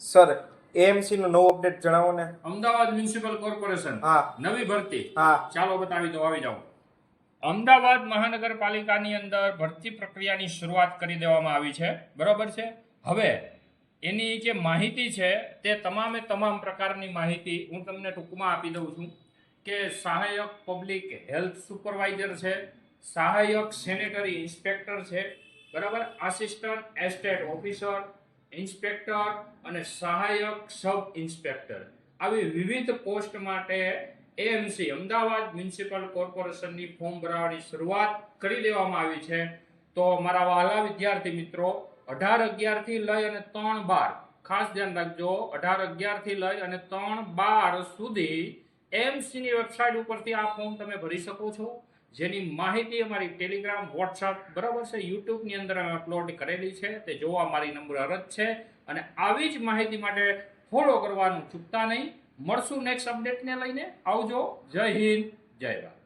Sir AMC નું નવું update જણાવો ને. અમદાવાદ મ્યુનિસિપલ કોર્પોરેશન હા. નવી ભરતી. હા. ચાલો બતાવી દો આવી જાઓ અમદાવાદ મહાનગરપાલિકાની અંદર ભરતી પ્રક્રિયાની શરૂઆત કરી દેવામાં આવી છે. બરોબર છે? હવે એની જે માહિતી છે તે તમામે તમામ પ્રકારની માહિતી હું તમને ટૂંકમાં આપી દઉં છું કે સહાયક પબ્લિક હેલ્થ સુપરવાઇઝર છે સહાયક સેનેટરી ઇન્સ્પેક્ટર છે બરાબર? આસિસ્ટન્ટ એસ્ટેટ ઓફિસર ઇન્સ્પેક્ટર અને સહાયક સબ ઇન્સ્પેક્ટર આવી વિવિધ પોસ્ટ માટે એએમસી અમદાવાદ મ્યુનિસિપલ કોર્પોરેશનની ફોર્મ ભરાવાની શરૂઆત કરી દેવામાં આવી છે. તો મારા વાલા વિદ્યાર્થી મિત્રો, અઢાર અગિયારથી લઈ અને ત્રણ બાર, ખાસ ધ્યાન રાખજો, અઢાર અગિયારથી લઈ અને ત્રણ બાર સુધી એમસીની વેબસાઇટ ઉપરથી આ ફોર્મ તમે ભરી શકો છો. જેની માહિતી અમારી ટેલિગ્રામ વોટ્સઅપ બરાબર છે? યુટ્યુબની અંદર અમે અપલોડ કરેલી છે. તે જોવા મારી નંબર અરજ છે. અને આવી જ માહિતી માટે ફોલો કરવાનું ચૂકતા નહીં. મળશું નેક્સ્ટ અપડેટને લઈને. આવજો. જય હિન્દ. જય ભારત.